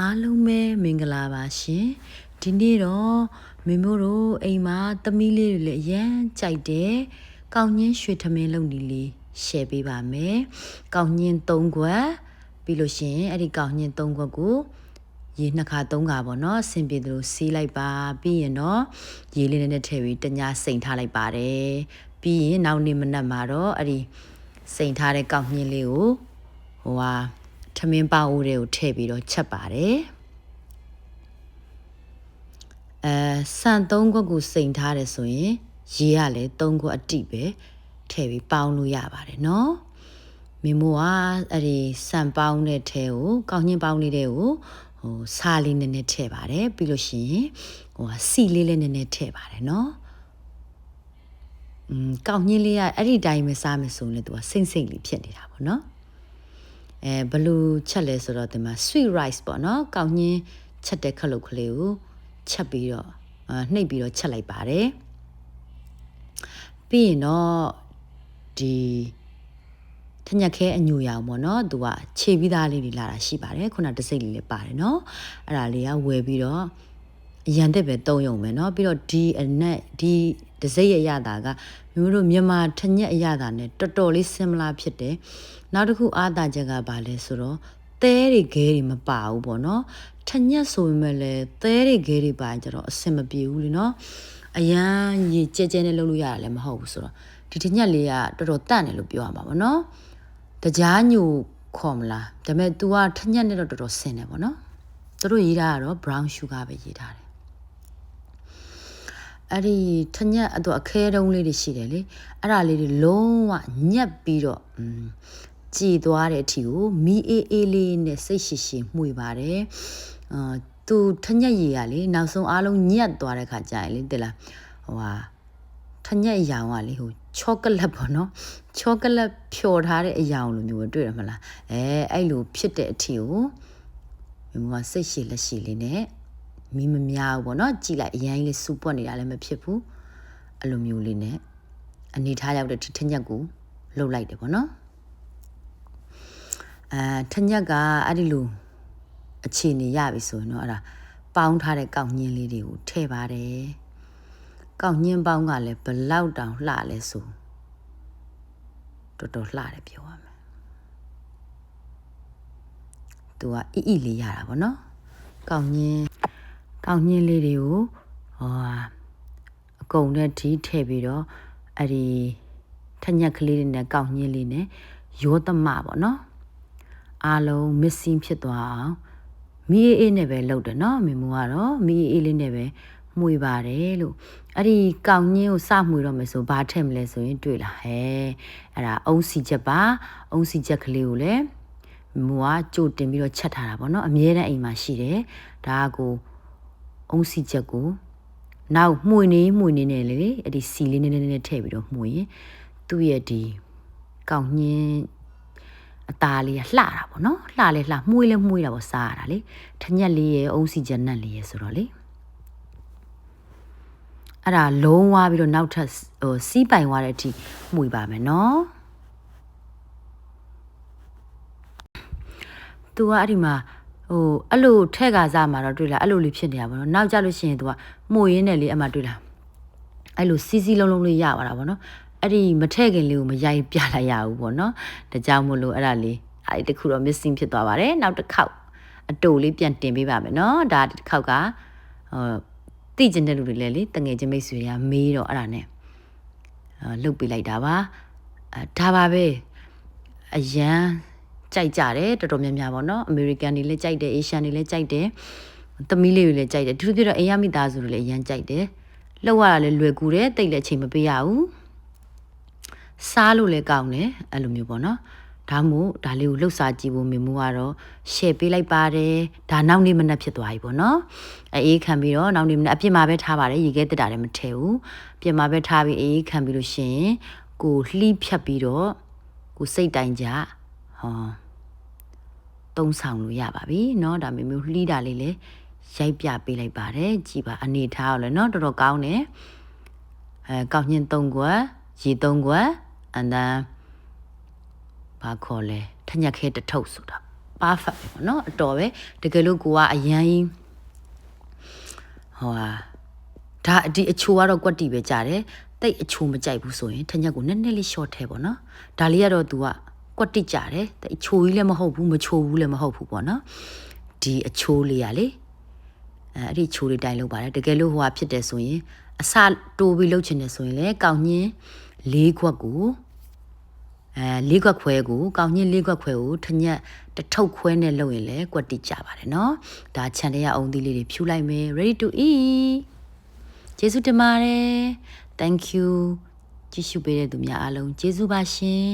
အားလုံးပဲမင်္ဂလာပါရှင်ဒီနေ့တော့မင်းတို့အိမ်မှာသမီးလေးတွေလည်းအရန်ကြိုက်တယ်ကောင်းညင်းရွှေထမင်းလုပ်နေလေး share ပေးပါမယ်ကောင်းညင်း၃ခွက်ပြီးလို့ရှရင်အဲ့ဒီကောင်းညင်း၃ခွက်ကိုရေနှစ်ခါသုံးခါပေါ့နော်ဆင်ပြေသလိုစီးလိုက်ပါပြီးရင်တော့ရေလေးနဲ့ထည့်ပြီးတညာစိန်ထားလိုက်ပါတယ်ပြီးရင်နောက်နေ့မနက်မှာတော့အဲ့ဒီစိန်ထားတဲ့ကောက်ညင်းလေးကိုဟိုဟာ ထမင်းပေါအိုးတွေကိုထည့်ပြီးတော့ချက်ပါတယ်အဲဆန်၃ခွက်ကိုစိန်ထားတယ်ဆိုရင်ရေကလည်း၃ခွက်အတိပဲထည့်ပြီးပေါင်းလို့ရပါတယ်နော်မင်းမိုးကအဲ့ဒီဆန်ပေါင်းတဲ့ထဲကိုကောက်ညင်းပေါင်းလေးတဲ့ကိုဟိုစာလေးနည်းနည်းထည့်ပါတယ်ပြီးလို့ရှိရင်ဟိုစီလေးလေးနည်းနည်းထည့်ပါတယ်နော်อืมကောက်ညင်းလေးကအဲ့ဒီတိုင်းပဲစားမယ်ဆိုရင်လည်းသူကစိမ့်စိမ့်လေးဖြစ်နေတာပေါ့နော် အဲဘလူးချက်လဲဆိုတော့ဒီမှာ sweet rice ပေါ့နော်ကောက်ညင်းချက်တဲ့ခလုတ်ကလေးကိုချက်ပြီးတော့နှိပ်ပြီးတော့ချက်လိုက်ပါတယ်ပြီးရင်တော့ဒီထညက်ခဲအညူရောင်ပေါ့နော်သူကခြေပြီးသားလေးတွေလာတာရှိပါတယ်ခုနတစိမ့်လေးလည်းပါတယ်နော်အဲ့ဒါလေးကဝယ်ပြီးတော့ရန်သက်ပဲတုံးယုံမယ်နော်ပြီးတော့ဒီအနက်ဒီတစိမ့်ရရတာက မျိုးတို့မြန်မာထညက်အရတာ ਨੇ တော်တော်လေး similar ဖြစ်တယ်နောက်တစ်ခုအားသာချက်ကဘာလဲဆိုတော့သဲတွေခဲတွေမပါဘူးပေါ့နော်ထညက်ဆိုပေမဲ့လည်းသဲတွေခဲတွေပါရင်ကျတော့အဆင်မပြေဘူးလေနော်အရန်ရေကြဲကြဲနဲ့လုပ်လို့ရတယ်လည်းမဟုတ်ဘူးဆိုတော့ဒီထညက်လေးကတော်တော်တန့်တယ်လို့ပြောရမှာပေါ့နော်တကြားညိုခေါ်မလားဒါပေမဲ့ तू ကထညက်နဲ့တော့တော်တော်ဆင်တယ်ပေါ့နော်သူတို့ရေးတာကတော့ brown sugar ပဲရေးထားတယ် အဲ့ဒီထညက်အတော့အခဲတုံးလေးတွေရှိတယ်လေအဲ့ဒါလေးတွေလုံးဝညက်ပြီးတော့อืมကြည်သွားတဲ့အထီကိုမီအေးအေးလေးနဲ့စိတ်ရှိရှိမှုပါတယ်အာသူထညက်ရည်ကလေနောက်ဆုံးအားလုံးညက်သွားတဲ့ခါကျရင်လေတိလားဟိုဟာထညက်ရောင်ကလေဟိုချောကလက်ပေါ့နော်ချောကလက်ဖြော်ထားတဲ့အရောင်လိုမျိုးတွေ့ရမလားအဲအဲ့လိုဖြစ်တဲ့အထီကိုမြမစိတ်ရှိလက်ရှိလေးနဲ့ မီးမများဘူးပေါ့နော်ကြည်လိုက်အရင်လေးစူပွက်နေတာလည်းမဖြစ်ဘူးအဲ့လိုမျိုးလေးနဲ့အနေထားရောက်တဲ့ထညက်ကိုလှုပ်လိုက်တယ်ပေါ့နော်အဲထညက်ကအဲ့ဒီလိုအခြေအနေရပြီဆိုရင်တော့အဲ့ဒါပေါင်းထားတဲ့ကောက်ညင်းလေးတွေကိုထည့်ပါတယ်ကောက်ညင်းပေါင်းကလည်းဘလောက်တောင်လှလဲဆိုတော်တော်လှတယ်ပြောရမယ်သူကအီအီလေးရတာဗောနော်ကောက်ညင်း ကောက်ညင်းလေးတွေကိုဟောအကုန်နဲ့ဒီထည့်ပြီးတော့အဲ့ဒီထညက်ကလေးတွေနဲ့ကောက်ညင်းလေးနဲ့ရောသမပေါ့နော်အားလုံး missing ဖြစ်သွားအောင်မီးအေးနဲ့ပဲလုပ်တယ်နော်မေမူကတော့မီးအေးလေးနဲ့ပဲမှုေပါတယ်လို့အဲ့ဒီကောက်ညင်းကိုစမှုတော့မယ်ဆိုဘာထည့်မလဲဆိုရင်တွေ့လာဟဲ့အဲ့ဒါအုံးစီချက်ပါအုံးစီချက်ကလေးကိုလည်းမူကကြိုတင်ပြီးတော့ချက်ထားတာပေါ့နော်အမြဲတမ်းအိမ်မှာရှိတယ်ဒါကို အုံးစီချက်ကိုနောက်မှုနေမှုနေနေလေအဲ့ဒီစီလေးနည်းနည်းနည်းထည့်ပြီးတော့မှုရင်သူ့ရဲ့ဒီကောက်ညင်းအသားလေးကလှတာပေါ့နော်လှလဲလှမှုေးလဲမှုေးတာပေါ့စားရတာလေထညက်လေးရဲ့အုံးစီချက်နက်လေးရဲ့ဆိုတော့လေအဲ့ဒါလုံးဝပြီးတော့နောက်ထပ်ဟိုစီးပိုင်သွားတဲ့အထိမှုေးပါမယ်နော်သူကအဲ့ဒီမှာ ဟိုအဲ့လိုထဲ့ကစားမှာတော့တွေ့လားအဲ့လိုလေးဖြစ်နေတာပေါ့နော်နောက်ကြလို့ရှိရင်သူကမှုရင်းနဲ့လေးအမှတွေ့လားအဲ့လိုစီးစီးလုံးလုံးလေးရပါတာပေါ့နော်အဲ့ဒီမထဲ့ခင်လေးကိုမရိုက်ပြလိုက်ရဘူးပေါ့နော်ဒါကြောင့်မို့လို့အဲ့ဒါလေးအဲ့ဒီတခုတော့ missing ဖြစ်သွားပါတယ်နောက်တစ်ခေါက်အတူလေးပြန်တင်ပေးပါမယ်နော်ဒါတစ်ခေါက်ကဟိုသိကျင်တဲ့လူတွေလည်းလေတငယ်ချင်းမိတ်ဆွေတွေကမေးတော့အဲ့ဒါနဲ့လှုပ်ပေးလိုက်တာပါအဲဒါပါပဲအရန် ကြိုက်ကြတယ်တော်တော်များများပေါ့နော်အမေရိကန်တွေလည်းကြိုက်တယ်အေရှန်တွေလည်းကြိုက်တယ်သမီးလေးတွေလည်းကြိုက်တယ်သူတို့ပြတော့အိမ်ရမိသားစုတွေလည်းအရန်ကြိုက်တယ်လှုပ်ရတာလည်းလွယ်ကူတယ်တိတ်လည်းအချိန်မပေးရဘူးစားလို့လည်းကောင်းတယ်အဲ့လိုမျိုးပေါ့နော်ဒါမို့ဒါလေးကိုလှုပ်စားကြည့်ဖို့မေမိုးကတော့ share ပေးလိုက်ပါတယ်ဒါနောက်နေ့မနက်ဖြစ်သွားပြီပေါ့နော်အေးခံပြီးတော့နောက်နေ့မနက်အပြစ်မှာပဲထားပါတယ်ရေခဲတက်တာလည်းမထဲဘူးပြစ်မှာပဲထားပြီးအေးခံပြီးလို့ရှင်ကိုလှီးဖြတ်ပြီးတော့ကိုစိတ်တိုင်ကြဟော သုံးဆောင်လို့ရပါပြီเนาะဒါမျိုးမျိုးလှီးတာလေးလည်းရိုက်ပြပေးလိုက်ပါတယ်ကြည်ပါအနေထားအောင်လည်းเนาะတော်တော်ကောင်းတယ်အဲကောက်ညင်း၃ခွက်ရေ၃ခွက် and then ဘာခေါ်လဲထညက်ခဲတထုပ်ဆိုတာပ perfect ပဲပေါ့နော်အတော်ပဲတကယ်လို့ကိုကအရန်ကြီးဟိုဟာဒါဒီအချိုကတော့ကွက်တီပဲကြတယ်တိတ်အချိုမကြိုက်ဘူးဆိုရင်ထညက်ကိုနည်းနည်းလေး short ထဲပေါ့နော်ဒါလေးကတော့ तू က ကွက်တိကြတယ်တိတ်အချိုကြီးလည်းမဟုတ်ဘူးမချိုဘူးလည်းမဟုတ်ဘူးပေါ့နော်ဒီအချိုးလေးရလေအဲအဲ့ဒီချိုးလေးတိုင်းလုပ်ပါတယ်တကယ်လို့ဟိုဟာဖြစ်တယ်ဆိုရင်အစတိုးပြီးလုပ်ချင်တယ်ဆိုရင်လေကောက်ညင်းလေးခွက်ကိုအဲလေးခွက်ခွဲကိုကောက်ညင်းလေးခွက်ခွဲကိုထညက်တစ်ထုပ်ခွဲနဲ့လုပ်ရင်လေကွက်တိကြပါတယ်နော်ဒါခြံထဲရအောင်သီးလေးတွေဖြူလိုက်မယ် ready to eat ကျေးဇူးတင်ပါတယ် thank you ကြည့်ရှုပေးတဲ့သူများအားလုံးကျေးဇူးပါရှင်